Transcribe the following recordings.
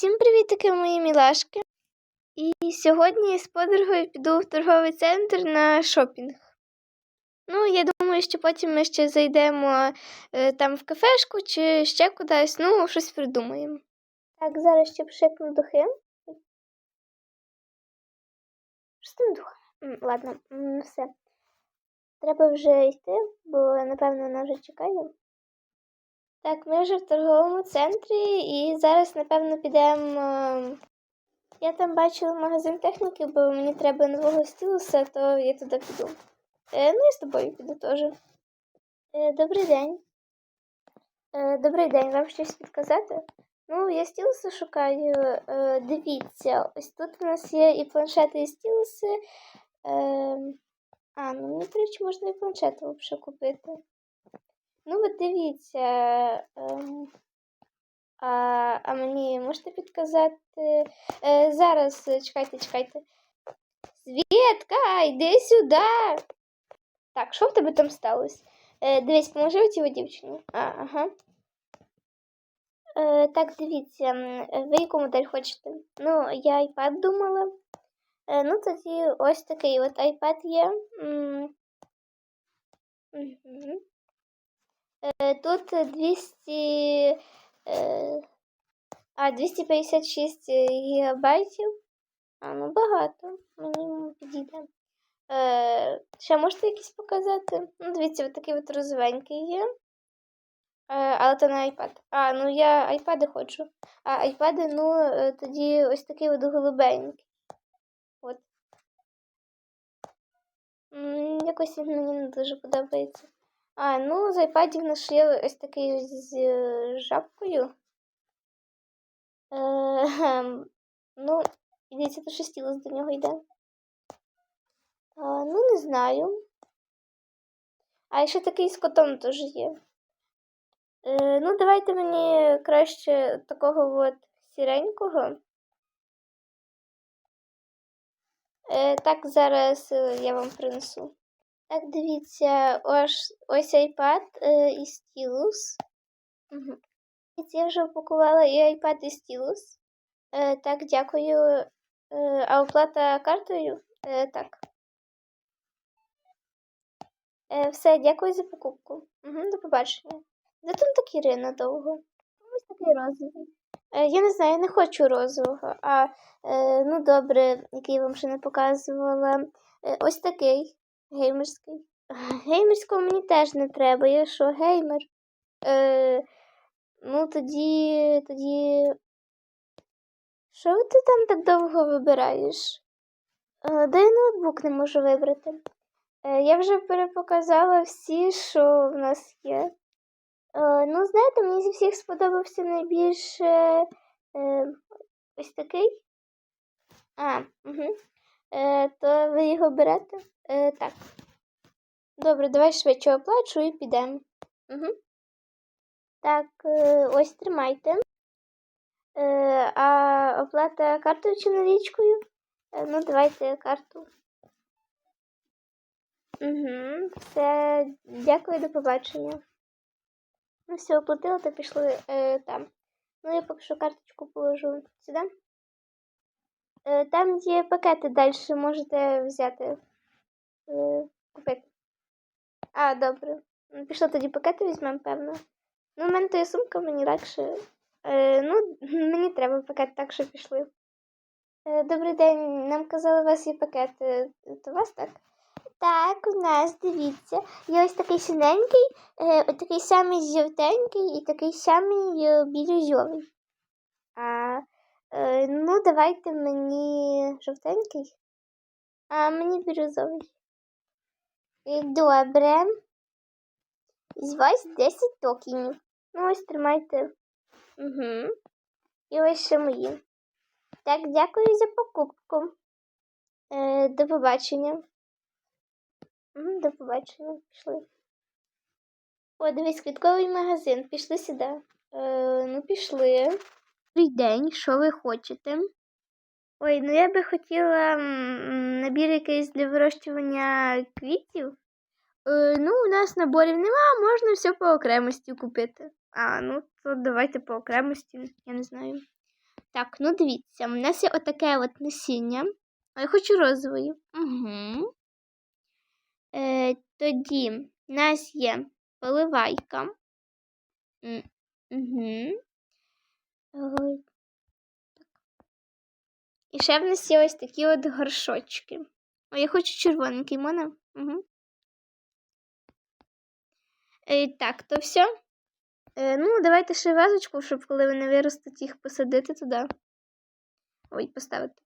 Всім привітики, мої мілашки. І сьогодні з подругою піду в торговий центр на шопінг. Ну, я думаю, що потім ми ще зайдемо е, там в кафешку чи ще кудись, ну, щось придумаємо. Так, зараз ще пшикну духи. Що з тим духом? Ладно, все. Треба вже йти, бо напевно вона вже чекає. Так, ми вже в торговому центрі і зараз, напевно, підемо. е, Я там бачила магазин техніки, бо мені треба нового стілуса, то я туди піду. Е, ну і з тобою піду теж. Е, добрий день. Е, добрий день, вам щось підказати? Ну, я стілуси шукаю. Е, дивіться, ось тут у нас є і планшети, і стілуси. Е, а, ну мені, до речі, можна і планшети взагалі купити. Ну, от дивіться. Ем, а, а мені можете підказати? Е, зараз е, чекайте, чекайте. Свєтка, йди сюди. Так, що в тебе там сталося? Е, дивись, поможи цій дівчині. А, ага. Е, так, дивіться, ви яку модель хочете? Ну, я iPad думала. Е, ну, тоді ось такий от iPad є. Е, Тут 200, е, а, 256 гігабайтів. А, ну багато. Мені підійде. Ще можете якісь показати? Ну, дивіться, от такий от розовенький є. Але то не iPad. А, ну я айпади хочу. А айпади, ну, тоді ось такий от голубенький. От. Якось він мені не дуже подобається. А, ну, з айпадів наш є ось такий з е, жабкою. Е, ну, дивіться, то що до нього йде. А, ну, не знаю. А ще такий з котом теж є. Е, ну, давайте мені краще такого от сіренького. Е, так, зараз е, я вам принесу. Так, дивіться, ось, ось iPad е, і стілус. Угу. Я вже упакувала і iPad, і стілус. Е, так, дякую. Е, а оплата картою? Е, так. Е, все, дякую за покупку. Угу, до побачення. Де там так Ірина довго? Ось такий розовий. Е, я не знаю, я не хочу розового. А е, ну добре, який я вам ще не показувала. Е, ось такий геймерський. Геймерського мені теж не треба. Я що, геймер? Е, ну тоді, тоді. Що ти там так довго вибираєш? Е, де я ноутбук не можу вибрати? Е, я вже перепоказала всі, що в нас є. Е, ну, знаєте, мені зі всіх сподобався найбільше е, ось такий. А, угу. То ви його берете? Е, так. Добре, давай швидше оплачу і підемо. Угу. Так, е, ось тримайте. Е, а оплата картою чи налічкою? Е, ну, давайте карту. Угу, все, дякую, до побачення. Ну, все, оплатила, то пішли е, там. Ну, я поки що карточку положу сюди. Е, там є пакети далі, можете взяти. Е, купити. А, добре. Ну, Пішли тоді пакети візьмемо, певно. Ну, в мене то є сумка, мені легше. Е, ну, мені треба пакет, так що пішли. Е, добрий день, нам казали, у вас є пакет. Е, То у вас так? Так, у нас, дивіться. Є ось такий синенький, е, такий самий жовтенький і такий самий е, бірюзовий. А, е, ну, давайте мені жовтенький, а мені бірюзовий. Добре. З вас 10 токенів. Ну, ось тримайте. Угу. І ось ще мої. Так, дякую за покупку. Е, до побачення. Мгм, До побачення. Пішли. О, дивись, квітковий магазин. Пішли сюди. Е, ну, пішли. Добрий день, що ви хочете? Ой, ну я би хотіла набір якийсь для вирощування квітів. Е, ну, у нас наборів нема, можна все по окремості купити. А, ну то давайте по окремості, я не знаю. Так, ну дивіться, у нас є отаке от насіння. А я хочу розової. Угу. Е, тоді у нас є поливайка. Угу. І ще в нас є ось такі от горшочки. О, я хочу червоненький, можна? Угу. Е, так, то все. Е, ну, давайте ще вазочку, щоб коли вони виростуть, їх посадити туди. Ой, поставити.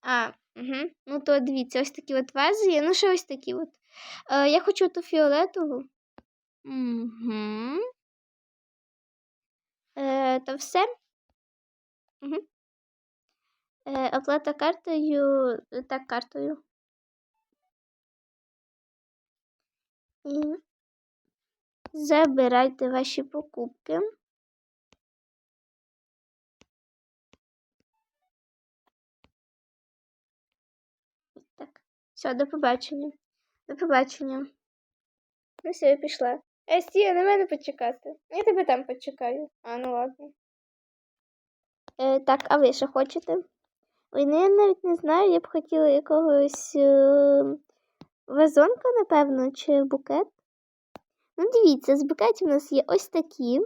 А, угу. Ну, то дивіться, ось такі от вази є. Ну, ще ось такі от. Е, я хочу ту фіолетову. Угу. Е, то все. Угу. Е, оплата картою. Так, картою. І забирайте ваші покупки. Так, все, до побачення. До побачення. Ну, все, я пішла. Е, стій, на мене почекати. Я тебе там почекаю. А, ну ладно. Е, Так, а ви що хочете? Ой, ну я навіть не знаю, я б хотіла якогось е, вазонка, напевно, чи букет. Ну, дивіться, з букетів у нас є ось такі.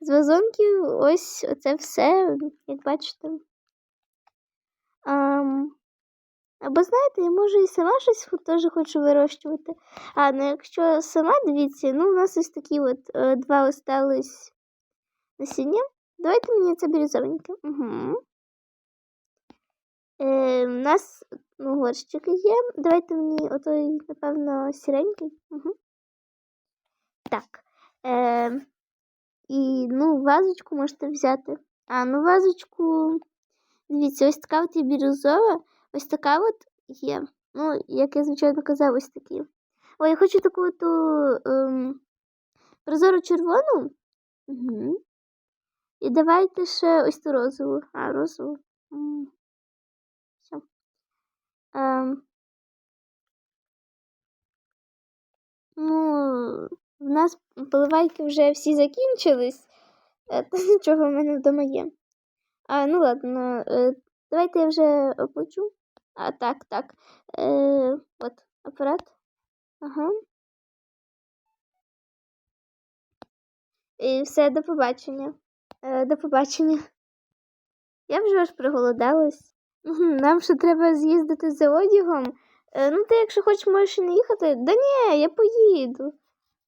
З вазонків ось оце все, як бачите. Um, або, знаєте, я можу і сама щось теж хочу вирощувати. А, ну якщо сама дивіться, ну у нас ось такі от е, два остались насіння. Давайте мені це бірюзовеньке. Угу. Е, У нас ну, є. Давайте мені отой, напевно, сіренький. Угу. Так. Е, І ну, вазочку можете взяти. А, ну вазочку. Дивіться, ось така от є бірюзова, ось така от є. Ну, як я, звичайно, казав, ось такі. О, я хочу таку ту ем, прозору червону. Угу. І давайте ще ось ту розову. А, розову. Ем. Ну, в нас поливайки вже всі закінчились, е, нічого в мене вдома є. А, ну ладно, е, давайте я вже оплачу. А, так, так. Е, От, апарат. Ага. І все, до побачення. Е, До побачення. Я вже аж проголодалась. Нам ще треба з'їздити за одягом. Е, ну, ти, якщо хочеш, можеш і не їхати. Да ні, я поїду.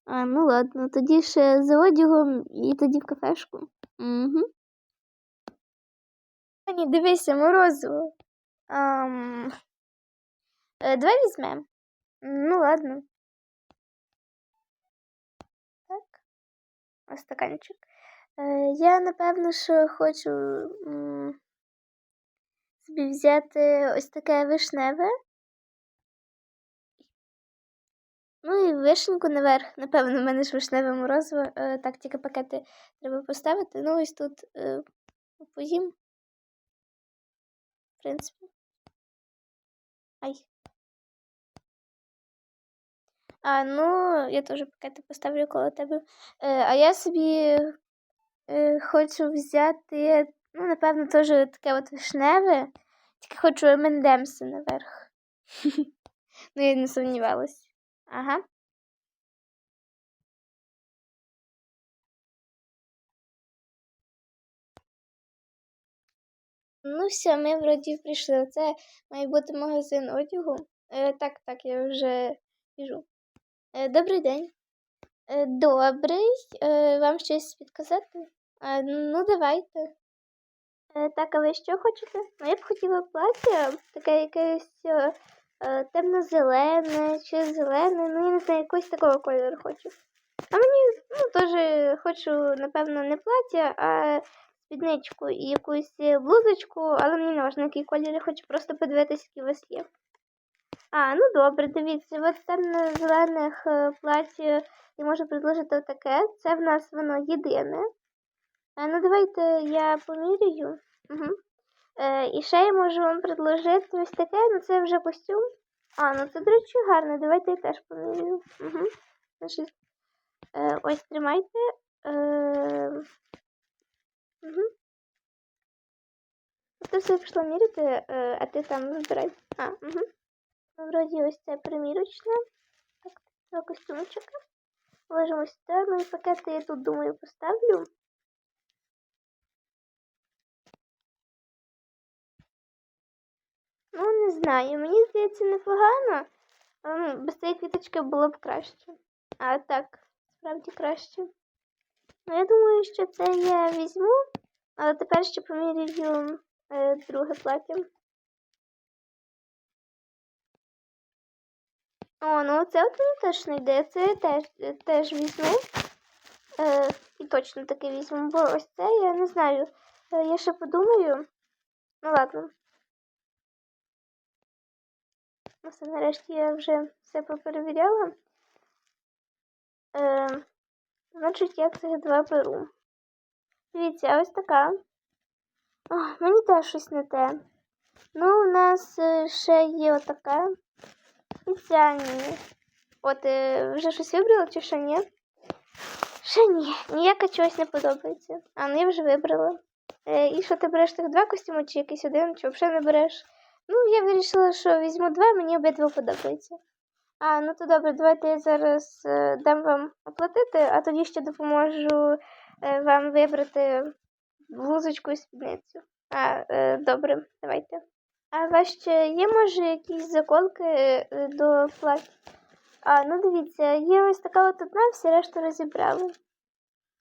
А, ну ладно, тоді ще за одягом і тоді в кафешку. Угу. Ні, дивися, морозиво. Ам... Е, давай візьмемо. Ну, ладно. Так. Ось стаканчик. Е, я, напевно, що хочу собі взяти ось таке вишневе. Ну і вишеньку наверх. Напевно, в мене ж вишневе морозиво. Е, так, тільки пакети треба поставити. Ну, ось тут е, поїм. В принципі. Ай. А, ну, я теж пакети поставлю коло тебе. Е, а я собі хочу взяти, ну, напевно, теж таке от вишневе. Тільки хочу M&M's наверх. Ну, я не сумнівалась. Ага. Ну, все, ми вроді прийшли. Це має бути магазин одягу. Е, Так, так, я вже біжу. Е, Добрий день. Е, Добрий. Е, Вам щось підказати? Е, Ну, давайте. Е, Так, а ви що хочете? Ну, я б хотіла плаття, таке якесь е, е, темно-зелене чи зелене, ну я не знаю, якогось такого кольору хочу. А мені ну, теж хочу, напевно, не плаття, а спідничку і якусь блузочку, але мені не важливо, який колір, я хочу просто подивитися, які у вас є. А, ну добре, дивіться, от темно-зелених е, я можу предложити таке. Це в нас воно єдине. А, ну давайте я поміряю. Угу. Е, І ще я можу вам предложити ось таке, ну це вже костюм. А, ну це, до речі, гарно. Давайте я теж поміряю. Угу. Е, ось тримайте. Е, угу. Ти все пішла міряти, е, а ти там вибирай. А, угу. Вроді ось це примірочне. Так, два костюмчика. Ложимо сюди. Ну і пакети я тут, думаю, поставлю. Ну, не знаю. Мені здається, непогано. Ем, Без цієї квіточки було б краще. А так, справді краще. Ну, я думаю, що це я візьму, але тепер ще поміряю е, друге плаття. О, ну це от мені точно йде. Це я теж, теж візьму. Е, і точно таки візьму, бо ось це я не знаю. Е, я ще подумаю. Ну ладно. Все, нарешті я вже все поперевіряла. Е, значить, я цих два беру. Дивіться, ось така. О, мені теж щось не те. Ну, у нас е, ще є отака. І ця ні. От е, вже щось вибрала чи ще ні? Ще ні. Ніяка чогось не подобається. А, ну я вже вибрала. Е, і що ти береш тих два костюми, чи якийсь один, чи взагалі не береш? Ну, я вирішила, що візьму два, мені обидва подобаються. А, ну то добре, давайте я зараз е, дам вам оплатити, а тоді ще допоможу е, вам вибрати блузочку і спідницю. А, е, добре, давайте. А у вас ще є, може, якісь заколки е, до плаття? А, ну дивіться, є ось така от одна, всі решту розібрали.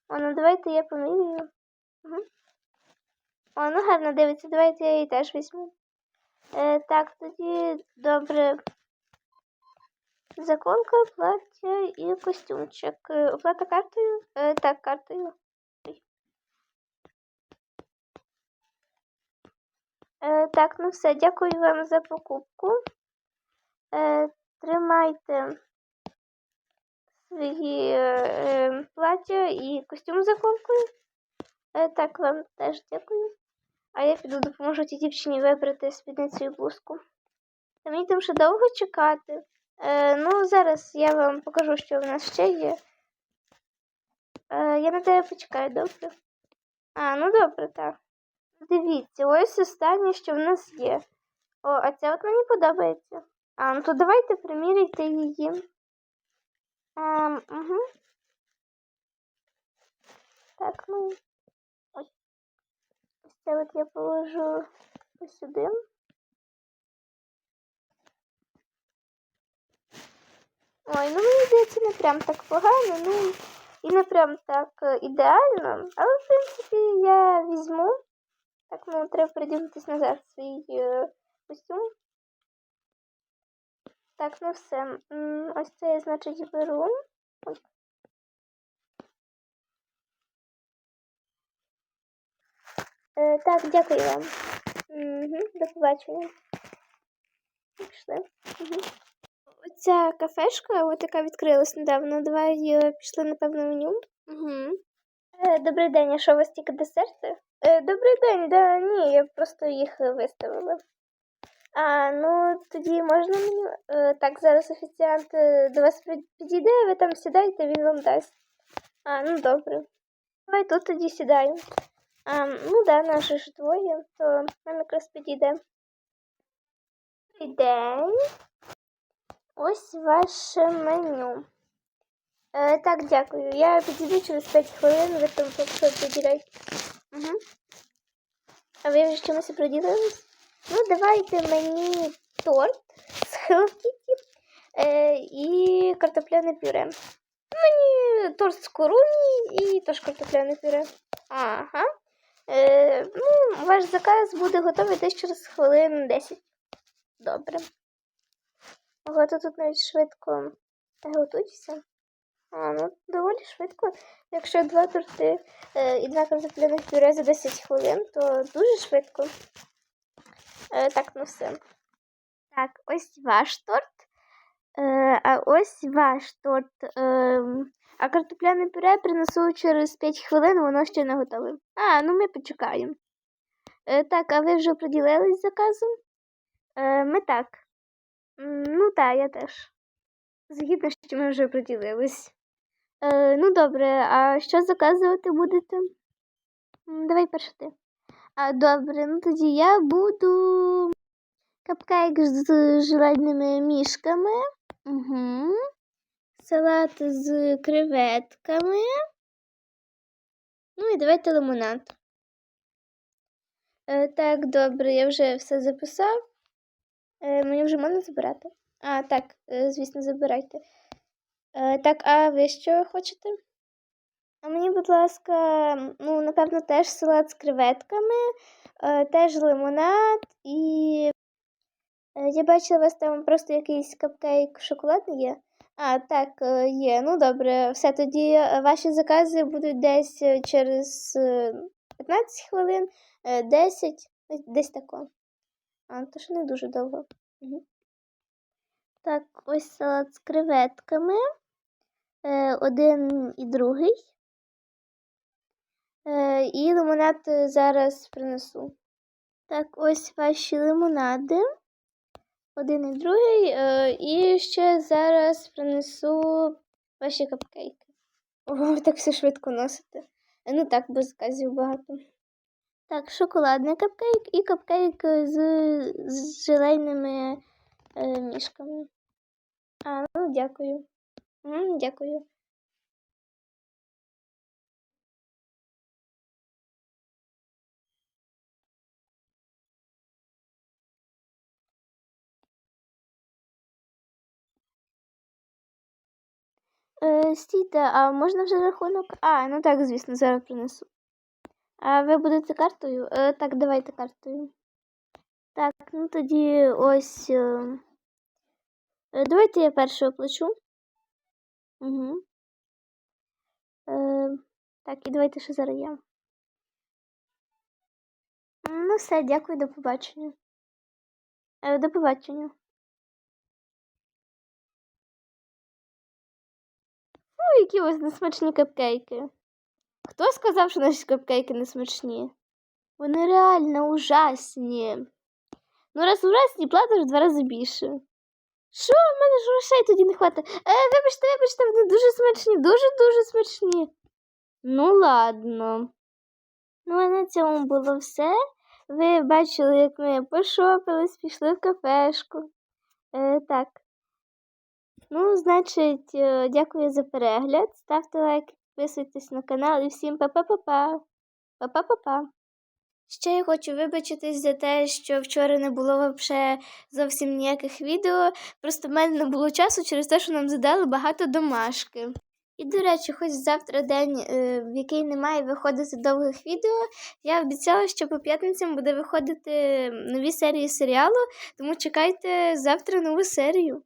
О, ну давайте я поміряю. Угу. О, ну гарно дивиться, давайте я її теж візьму. Е, так, тоді добре. Заколка, плаття і костюмчик. Е, Оплата картою? Е, так, картою. Е, так, ну все, дякую вам за покупку. Е, тримайте свої е, е, плаття і костюм з заколкою. Е, так, вам теж дякую. А я піду допоможу тій дівчині вибрати спідницю і блузку. Та мені там ще довго чекати. Е, ну, зараз я вам покажу, що в нас ще є. Е, я на тебе почекаю, добре? А, ну добре, так. Дивіться, ось останнє, що в нас є. О, а це от мені подобається. А, ну то давайте приміряйте її. Ем, угу. Так, ну. Ось. Ось це от я положу ось сюди. Ой, ну мені здається, не прям так погано, ну і не прям так е, ідеально. Але, в принципі, я візьму. Так, ну, треба передягнутися назад свій е, костюм. Так, ну все. Ось це я, значить, беру. Ой. Так, дякую вам. Угу, до побачення. Пішли. Угу. Оця кафешка, от яка відкрилась недавно. Давай е, пішли, напевно, меню. Угу. Е, добрий день, а що у вас тільки десерти? Е, добрий день, да ні, я просто їх виставила. А, ну тоді можна мені. Е, так, зараз офіціант е, до вас підійде, ви там сідайте, він вам дасть. А, ну добре. Давай тут тоді сідаю. А, ну да, наші ж двоє, то нам якраз підійде. День. Ось ваше меню. Е, так, дякую. Я підійду через 5 хвилин, ви там поки що приділяйте. Угу. А ви вже чимось приділились? Ну, давайте мені торт з Hello е, і картопляне пюре. Мені торт з коруні і теж картопляне пюре. Ага. Е, ну, ваш заказ буде готовий десь через хвилин 10. Добре. Ого, тут навіть швидко готується. А, ну доволі швидко. Якщо два торти е, і два картопляних пюре за 10 хвилин, то дуже швидко. Е, так, ну все. Так, ось ваш торт. Е, а ось ваш торт. Е, а картопляне пюре принесу через 5 хвилин, воно ще не готове. А, ну ми почекаємо. Е, так, а ви вже приділились з заказом? Е, ми так. Ну так, я теж. Згідно, що ми вже приділились. Е, ну добре, а що заказувати будете? Давай перше ти. А добре, ну тоді я буду капкейк з желейними мішками. Угу. Салат з креветками. Ну і давайте лимонад. Е, так, добре, я вже все записав. Е, мені вже можна забирати? А, так, е, звісно, забирайте. Е, так, а ви що хочете? А мені, будь ласка, ну, напевно, теж салат з креветками, е, теж лимонад і. е, Я бачила, у вас там просто якийсь капкейк шоколадний є. А, так, е, є. Ну добре, все тоді е, ваші закази будуть десь е, через е, 15 хвилин, е, 10, десь- десь тако. А, то що не дуже довго. Угу. Так, ось салат з креветками. Один і другий. І лимонад зараз принесу. Так, ось ваші лимонади. Один і другий. Е, і ще зараз принесу ваші капкейки. О, ви так все швидко носите. Е, Ну так, без заказів багато. Так, шоколадний капкейк і капкейк з, з желейними е, мішками. А, ну дякую. М, дякую. Е, стійте, а можна вже рахунок? А, ну так, звісно, зараз принесу. А ви будете картою? Е, так, давайте картою. Так, ну тоді ось. Е, е, давайте я першу оплачу. Угу. Е, так, і давайте ще зараз я. Ну все, дякую, до побачення. Е, до побачення. Які вас несмачні капкейки. Хто сказав, що наші капкейки не смачні? Вони реально ужасні. Ну, раз ужасні, платиш в два рази більше. Що? В мене ж грошей тоді не хватить. Е, вибачте, вибачте, вони дуже смачні, дуже-дуже смачні. Ну, ладно. Ну, а на цьому було все. Ви бачили, як ми пошопились, пішли в кафешку. Е, так. Ну, значить, е, дякую за перегляд. Ставте лайк, підписуйтесь на канал і всім па-па-па-па. Па-па-па-па. Ще я хочу вибачитись за те, що вчора не було взагалі зовсім ніяких відео. Просто в мене не було часу через те, що нам задали багато домашки. І, до речі, хоч завтра день, е, в який не має виходити довгих відео, я обіцяла, що по п'ятницям буде виходити нові серії серіалу, тому чекайте завтра нову серію.